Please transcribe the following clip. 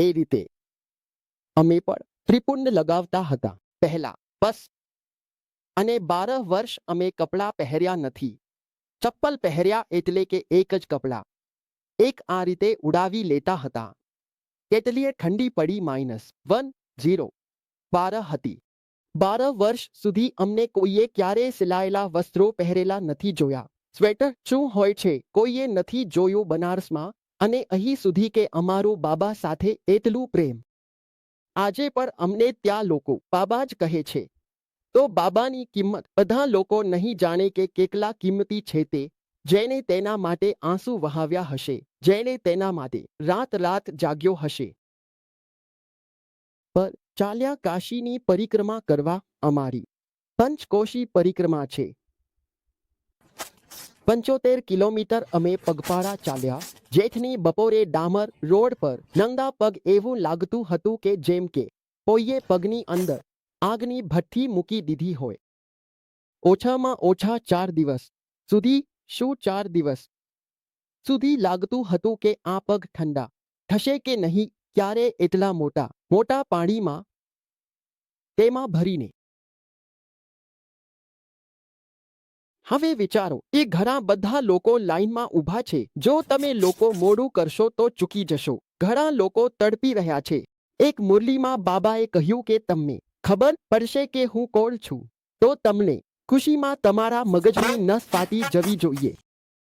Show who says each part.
Speaker 1: એ રીતે અમે પણ ત્રિપુંડ લગાવતા હતા. પહેલા બસ. અને બાર વર્ષ અમે કપડાં પહેર્યા નથી. ચપ્પલ પહેર્યા એટલે કે એક જ કપડાં. એક આ રીતે ઉડાવી લેતા હતા. કેટલીય ઠંડી પડી માઇનસ વન ઝીરો બાર હતી. બાર વર્ષ સુધી અમને કોઈએ ક્યારેય સિલાયેલા વસ્ત્રો પહેરેલા નથી જોયા. સ્વેટર શું હોય છે કોઈએ નથી જોયું બનારસમાં? અને અહીં સુધી કે અમારું બાબા સાથે એટલું પ્રેમ. આજે પણ અમને ત્યાં લોકો બાબા જ કહે છે. તો બાબાની કિંમત બધા લોકો નહીં જાણે કે કેટલા કિંમતી છે તે જેને તેના માટે આંસુ વહાવ્યા હશે જેને તેના માટે રાત રાત જાગ્યો હશે. પર ચાલ્યા કાશીની પરિક્રમા કરવા અમારી પંચકોશી પરિક્રમા છે. પંચોતેર કિલોમીટર અમે પગપાળા ચાલ્યા. જેઠની બપોરે ડામર રોડ પર નંગા પગ એવું લાગતું હતું કે જેમ કે કોઈએ પગની અંદર આગની ભઠ્ઠી મૂકી દીધી હોય. ઓછામાં ઓછા ચાર દિવસ સુધી શું ચાર દિવસ સુધી લાગતું હતું કે આ પગ ઠંડા થશે કે નહીં, ક્યારે એટલા મોટા મોટા પાણીમાં તેમાં ભરીને હવે વિચારો, એ ઘણા બધા લોકો લાઈનમાં ઊભા છે. જો તમે લોકો મોડું કરશો તો ચૂકી જશો. ઘણા લોકો તડપી રહ્યા છે. એક મુરલીમાં બાબાએ કહ્યું કે તમને ખબર પડશે કે હું કોણ છું. તો તમને ખુશીમાં તમારા મગજની નસ ફાટી જવી જોઈએ.